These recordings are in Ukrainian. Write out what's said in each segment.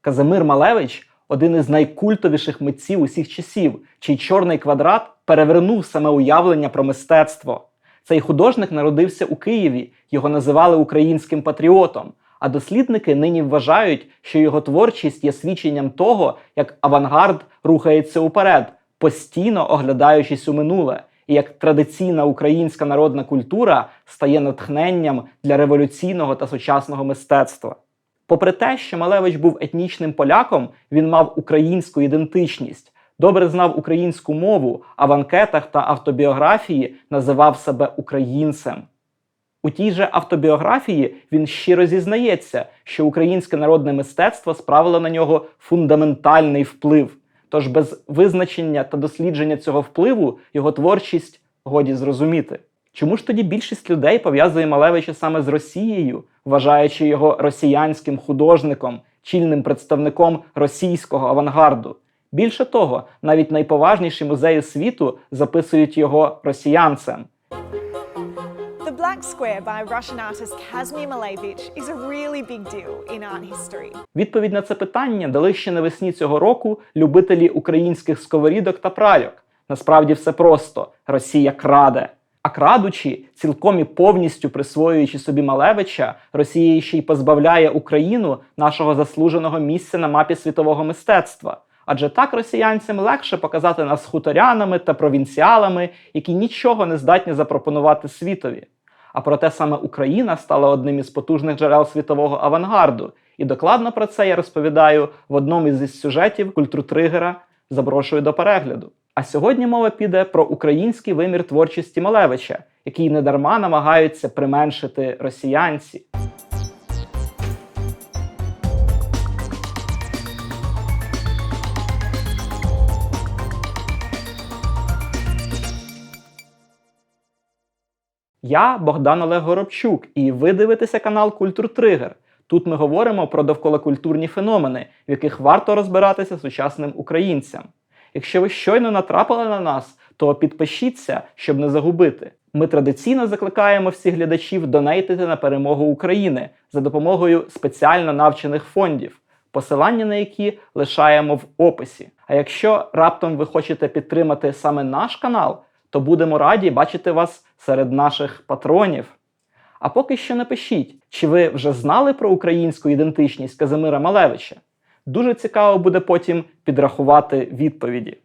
Казимир Малевич один із найкультовіших митців усіх часів, чий чорний квадрат перевернув саме уявлення про мистецтво. Цей художник народився у Києві, його називали українським патріотом. А дослідники нині вважають, що його творчість є свідченням того, як авангард рухається уперед, постійно оглядаючись у минуле, і як традиційна українська народна культура стає натхненням для революційного та сучасного мистецтва. Попри те, що Малевич був етнічним поляком, він мав українську ідентичність, добре знав українську мову, а в анкетах та автобіографії називав себе українцем. У тій же автобіографії він щиро зізнається, що українське народне мистецтво справило на нього фундаментальний вплив. Тож без визначення та дослідження цього впливу його творчість годі зрозуміти. Чому ж тоді більшість людей пов'язує Малевича саме з Росією, вважаючи його росіянським художником, чільним представником російського авангарду? Більше того, навіть найповажніші музеї світу записують його росіянцем. The Black Square by Russian artist Kazimir Malevich is a really big deal in art history. Відповідь на це питання дали ще навесні цього року любителі українських сковорідок та пральок. Насправді все просто: Росія краде. А крадучи, цілком і повністю присвоюючи собі Малевича, Росія ще й позбавляє Україну нашого заслуженого місця на мапі світового мистецтва. Адже так росіянцям легше показати нас хуторянами та провінціалами, які нічого не здатні запропонувати світові. А проте саме Україна стала одним із потужних джерел світового авангарду. І докладно про це я розповідаю в одному із сюжетів культуртригера. Запрошую до перегляду. А сьогодні мова піде про український вимір творчості Малевича, який недарма намагаються применшити росіянці. Я Богдан Олег Горобчук, і ви дивитеся канал Культур Тригер. Тут ми говоримо про довколокультурні феномени, в яких варто розбиратися сучасним українцям. Якщо ви щойно натрапили на нас, то підпишіться, щоб не загубити. Ми традиційно закликаємо всіх глядачів донейтити на перемогу України за допомогою спеціально навчених фондів, посилання на які лишаємо в описі. А якщо раптом ви хочете підтримати саме наш канал, то будемо раді бачити вас серед наших патронів. А поки що напишіть, чи ви вже знали про українську ідентичність Казимира Малевича? Дуже цікаво буде потім підрахувати відповіді.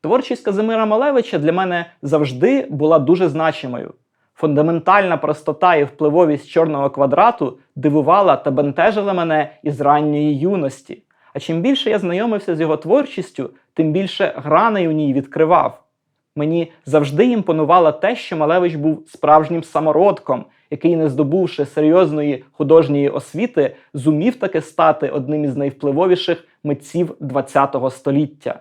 Творчість Казимира Малевича для мене завжди була дуже значимою. Фундаментальна простота і впливовість чорного квадрату дивувала та бентежила мене із ранньої юності. А чим більше я знайомився з його творчістю, тим більше граней у ній відкривав. Мені завжди імпонувало те, що Малевич був справжнім самородком, який, не здобувши серйозної художньої освіти, зумів таки стати одним із найвпливовіших митців ХХ століття.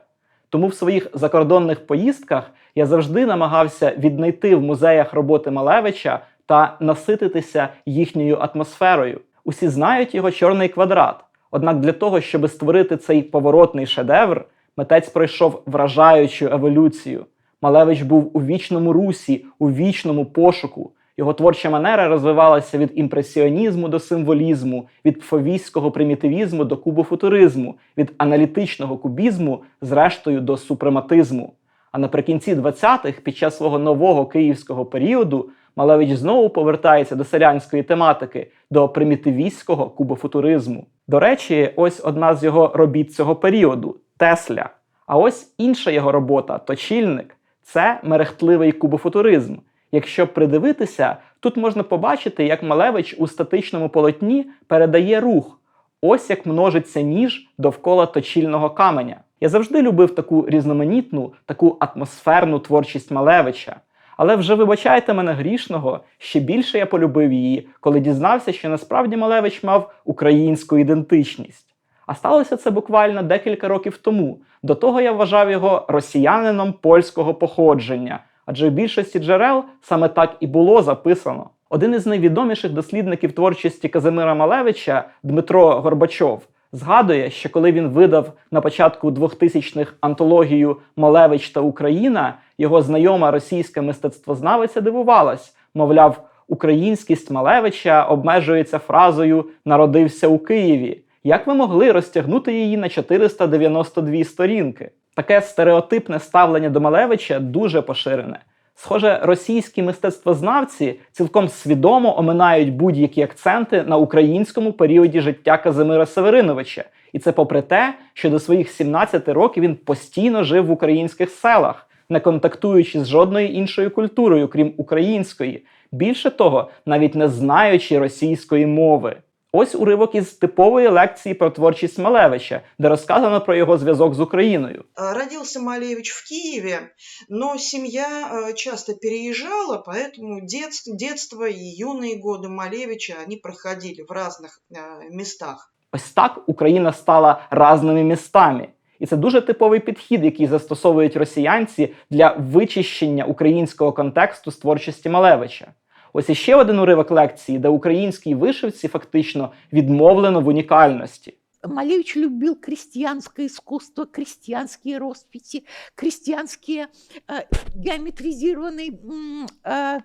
Тому в своїх закордонних поїздках я завжди намагався віднайти в музеях роботи Малевича та насититися їхньою атмосферою. Усі знають його чорний квадрат. Однак для того, щоб створити цей поворотний шедевр, митець пройшов вражаючу еволюцію. Малевич був у вічному русі, у вічному пошуку. Його творча манера розвивалася від імпресіонізму до символізму, від пфовійського примітивізму до кубофутуризму, від аналітичного кубізму, зрештою до супрематизму. А наприкінці 20-х, під час свого нового київського періоду, Малевич знову повертається до селянської тематики, до примітивістського кубофутуризму. До речі, ось одна з його робіт цього періоду Тесля. А ось інша його робота точільник це мерехтливий кубофутуризм. Якщо придивитися, тут можна побачити, як Малевич у статичному полотні передає рух. Ось як множиться ніж довкола точільного каменя. Я завжди любив таку різноманітну, таку атмосферну творчість Малевича. Але вже вибачайте мене грішного, ще більше я полюбив її, коли дізнався, що насправді Малевич мав українську ідентичність. А сталося це буквально декілька років тому. До того я вважав його росіянином польського походження, адже в більшості джерел саме так і було записано. Один із найвідоміших дослідників творчості Казимира Малевича Дмитро Горбачов згадує, що коли він видав на початку 2000-х антологію Малевич та Україна, його знайома російська мистецтвознавиця дивувалась, мовляв, українськість Малевича обмежується фразою Народився у Києві. Як ви могли розтягнути її на 492 сторінки? Таке стереотипне ставлення до Малевича дуже поширене. Схоже, російські мистецтвознавці цілком свідомо оминають будь-які акценти на українському періоді життя Казимира Севериновича, і це попри те, що до своїх 17 років він постійно жив в українських селах, не контактуючи з жодною іншою культурою, крім української. Більше того, навіть не знаючи російської мови. Ось уривок із типової лекції про творчість Малевича, де розказано про його зв'язок з Україною. А, Родился Малевич в Киеве, но семья э, часто переезжала, поэтому детство, детство и юные годы Малевича они проходили в разных э, местах. Ось так Україна стала разними містами. І це дуже типовий підхід, який застосовують росіянці для вичищення українського контексту з творчості Малевича. Ось іще один уривок лекції, де українській вишивці фактично відмовлено в унікальності. Малевич любил крестьянское искусство, крестьянские росписи, крестьянские э, геометризированные м, э,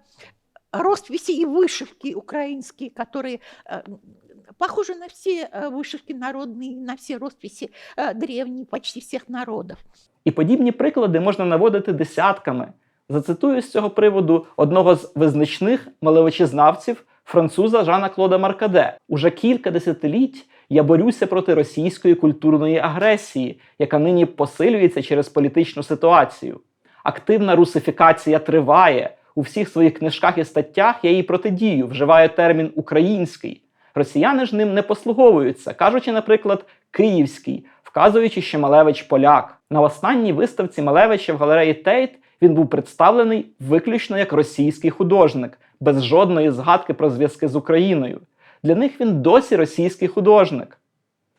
росписи и вышивки украинские, которые э, похожи на все э, вышивки народные, на все росписи э, древние почти всех народов. І подібні приклади можна наводити десятками. Зацитую з цього приводу одного з визначних малевичезнавців, француза Жана Клода Маркаде. Уже кілька десятиліть я борюся проти російської культурної агресії, яка нині посилюється через політичну ситуацію. Активна русифікація триває. У всіх своїх книжках і статтях я їй протидію, вживаю термін український. Росіяни ж ним не послуговуються, кажучи, наприклад, київський, вказуючи, що Малевич поляк. На останній виставці Малевича в галереї Тейт він був представлений виключно як російський художник, без жодної згадки про зв'язки з Україною. Для них він досі російський художник.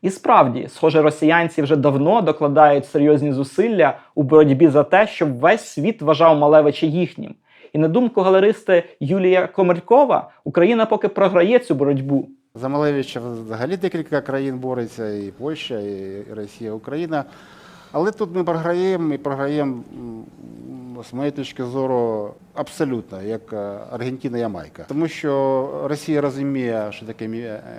І справді, схоже, росіянці вже давно докладають серйозні зусилля у боротьбі за те, щоб весь світ вважав Малевича їхнім. І на думку галеристи Юлія Комарькова, Україна поки програє цю боротьбу. За Малевича взагалі декілька країн бореться, і Польща, і Росія, Україна. Але тут ми програємо і програємо, з моєї точки зору, абсолютно, як е, Аргентина Ямайка. Тому що Росія розуміє, що таке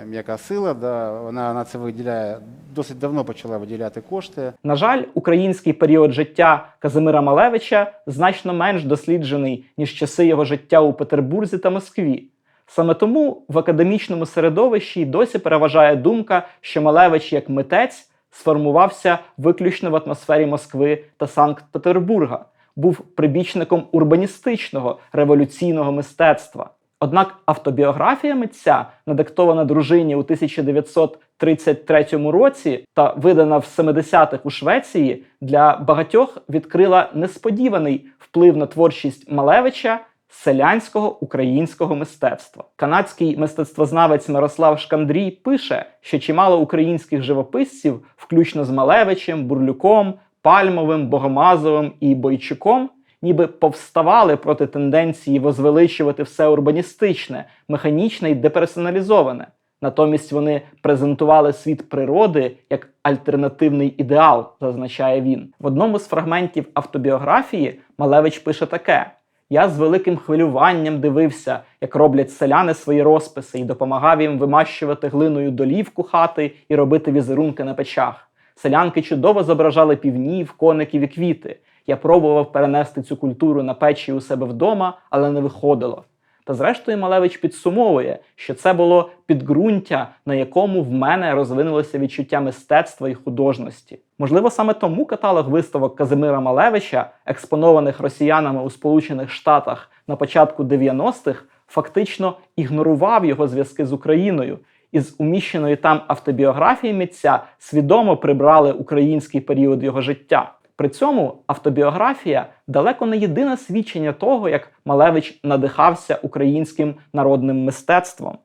м'яка сила, да, вона на це виділяє, досить давно почала виділяти кошти. На жаль, український період життя Казимира Малевича значно менш досліджений, ніж часи його життя у Петербурзі та Москві. Саме тому в академічному середовищі досі переважає думка, що Малевич як митець сформувався виключно в атмосфері Москви та Санкт-Петербурга, був прибічником урбаністичного революційного мистецтва. Однак автобіографія митця, надиктована дружині у 1933 році та видана в 70-х у Швеції, для багатьох відкрила несподіваний вплив на творчість Малевича селянського українського мистецтва. Канадський мистецтвознавець Мирослав Шкандрій пише, що чимало українських живописців, включно з Малевичем, Бурлюком, Пальмовим, Богомазовим і Бойчуком, ніби повставали проти тенденції возвеличувати все урбаністичне, механічне і деперсоналізоване. Натомість вони презентували світ природи як альтернативний ідеал, зазначає він. В одному з фрагментів автобіографії Малевич пише таке: Я з великим хвилюванням дивився, як роблять селяни свої розписи, і допомагав їм вимащувати глиною долівку хати і робити візерунки на печах. Селянки чудово зображали півнів, коників і квіти. Я пробував перенести цю культуру на печі у себе вдома, але не виходило. Та зрештою Малевич підсумовує, що це було підґрунтя, на якому в мене розвинулося відчуття мистецтва і художності. Можливо, саме тому каталог виставок Казимира Малевича, експонованих росіянами у Сполучених Штатах на початку 90-х, фактично ігнорував його зв'язки з Україною. Із уміщеної там автобіографії митця свідомо прибрали український період його життя. При цьому автобіографія далеко не єдине свідчення того, як Малевич надихався українським народним мистецтвом.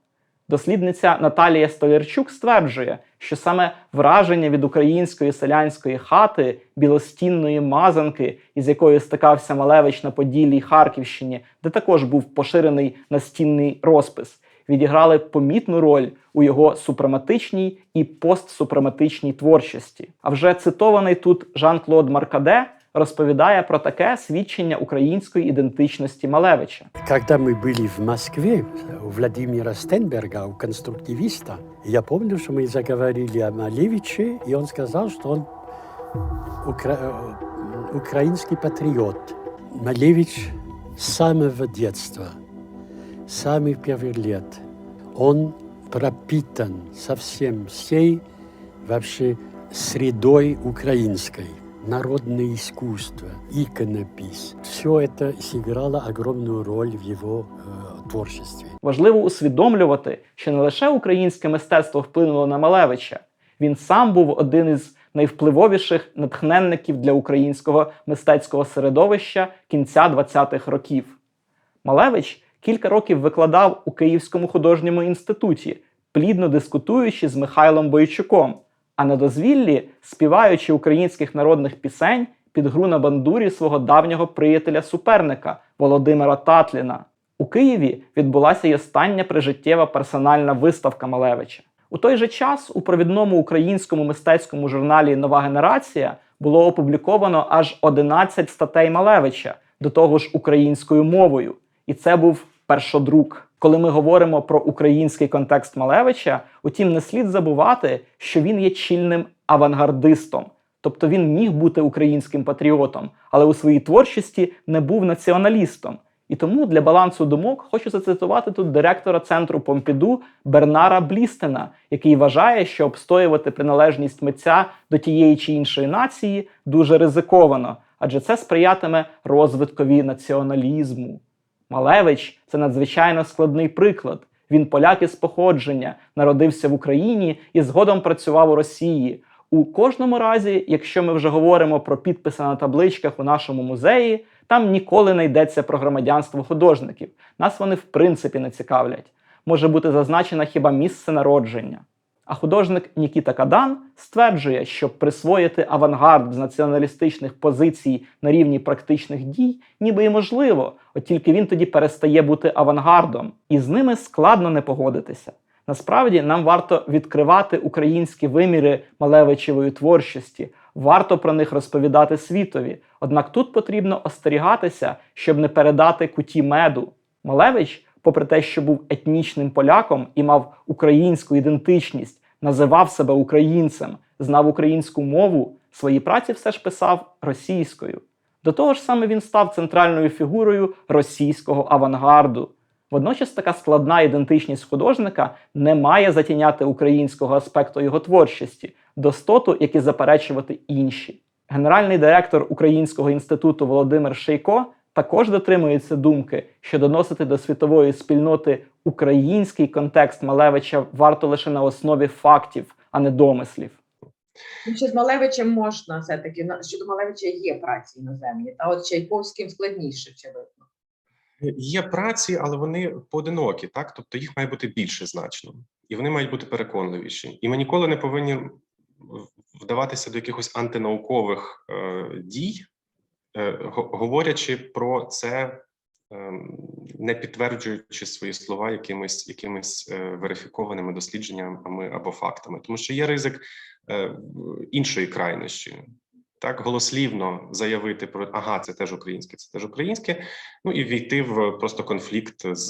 Дослідниця Наталія Столярчук стверджує, що саме враження від української селянської хати, білостінної мазанки, із якою стикався Малевич на Поділлі Харківщині, де також був поширений настінний розпис, відіграли помітну роль у його супрематичній і постсупрематичній творчості. А вже цитований тут Жан-Клод Маркаде розповідає про таке свідчення української ідентичності Малевича. Когда мы были в Москве у Владимира Стенберга, у конструктивиста, я помню, что мы заговорили о Малевиче, и он сказал, что он укра- э, украинский патриот. Малевич с самого детства, с самых первых лет, он пропитан совсем всей вообще средой украинской. Народное искусство, иконопись. Все это сыграло огромную роль в его э, творчестве. Важливо усвідомлювати, що не лише українське мистецтво вплинуло на Малевича, він сам був один із найвпливовіших натхненників для українського мистецького середовища кінця 20-х років. Малевич кілька років викладав у Київському художньому інституті, плідно дискутуючи з Михайлом Бойчуком, а на дозвіллі співаючи українських народних пісень під гру на бандурі свого давнього приятеля-суперника Володимира Татліна. У Києві відбулася й остання прижиттєва персональна виставка Малевича. У той же час у провідному українському мистецькому журналі Нова генерація було опубліковано аж 11 статей Малевича, до того ж українською мовою. І це був першодрук. Коли ми говоримо про український контекст Малевича, утім, не слід забувати, що він є чільним авангардистом. Тобто він міг бути українським патріотом, але у своїй творчості не був націоналістом. І тому для балансу думок хочу зацитувати тут директора центру Помпіду Бернара Блістена, який вважає, що обстоювати приналежність митця до тієї чи іншої нації дуже ризиковано, адже це сприятиме розвиткові націоналізму. Малевич це надзвичайно складний приклад. Він поляк із походження, народився в Україні і згодом працював у Росії. У кожному разі, якщо ми вже говоримо про підписи на табличках у нашому музеї, там ніколи не йдеться про громадянство художників. Нас вони в принципі не цікавлять. Може бути зазначено хіба місце народження. А художник Нікіта Кадан стверджує, що присвоїти авангард з націоналістичних позицій на рівні практичних дій ніби і можливо, от тільки він тоді перестає бути авангардом, і з ними складно не погодитися. Насправді нам варто відкривати українські виміри Малевичевої творчості, варто про них розповідати світові. Однак тут потрібно остерігатися, щоб не передати куті меду. Малевич, попри те, що був етнічним поляком і мав українську ідентичність, називав себе українцем, знав українську мову, свої праці все ж писав російською. До того ж саме він став центральною фігурою російського авангарду. Водночас така складна ідентичність художника не має затіняти українського аспекту його творчості, достоту, як заперечувати інші. Генеральний директор Українського інституту Володимир Шейко також дотримується думки, що доносити до світової спільноти український контекст Малевича варто лише на основі фактів, а не домислів. Ну, ще з Малевичем можна все-таки на- щодо Малевича є праці іноземні, та от Чайковським складніше, очевидно. Є праці, але вони поодинокі, так тобто їх має бути більше значно, і вони мають бути переконливіші. І ми ніколи не повинні вдаватися до якихось антинаукових е, дій, говорячи про це, е, не підтверджуючи свої слова якимись якимись е, верифікованими дослідженнями або фактами, тому що є ризик е, іншої крайності. Так, голослівно заявити про ага, це теж українське, це теж українське. Ну і війти в просто конфлікт з,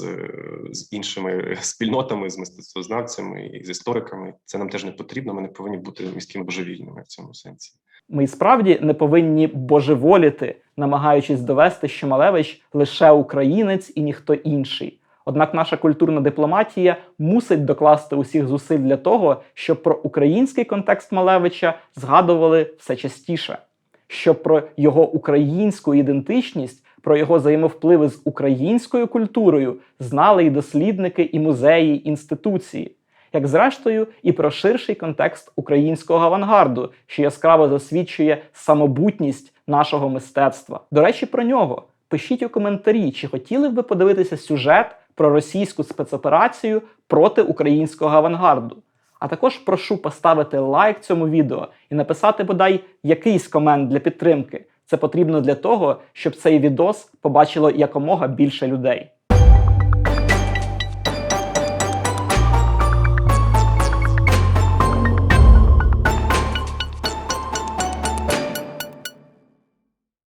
з іншими спільнотами, з мистецтвознавцями і з істориками. Це нам теж не потрібно. Ми не повинні бути міськими божевільними в цьому сенсі. Ми справді не повинні божеволіти, намагаючись довести, що Малевич лише українець і ніхто інший. Однак наша культурна дипломатія мусить докласти усіх зусиль для того, щоб про український контекст Малевича згадували все частіше, щоб про його українську ідентичність, про його взаємовпливи з українською культурою знали і дослідники, і музеї, і інституції. Як зрештою, і про ширший контекст українського авангарду, що яскраво засвідчує самобутність нашого мистецтва. До речі, про нього пишіть у коментарі, чи хотіли б ви подивитися сюжет про російську спецоперацію проти українського авангарду. А також прошу поставити лайк цьому відео і написати бодай якийсь комент для підтримки. Це потрібно для того, щоб цей відос побачило якомога більше людей.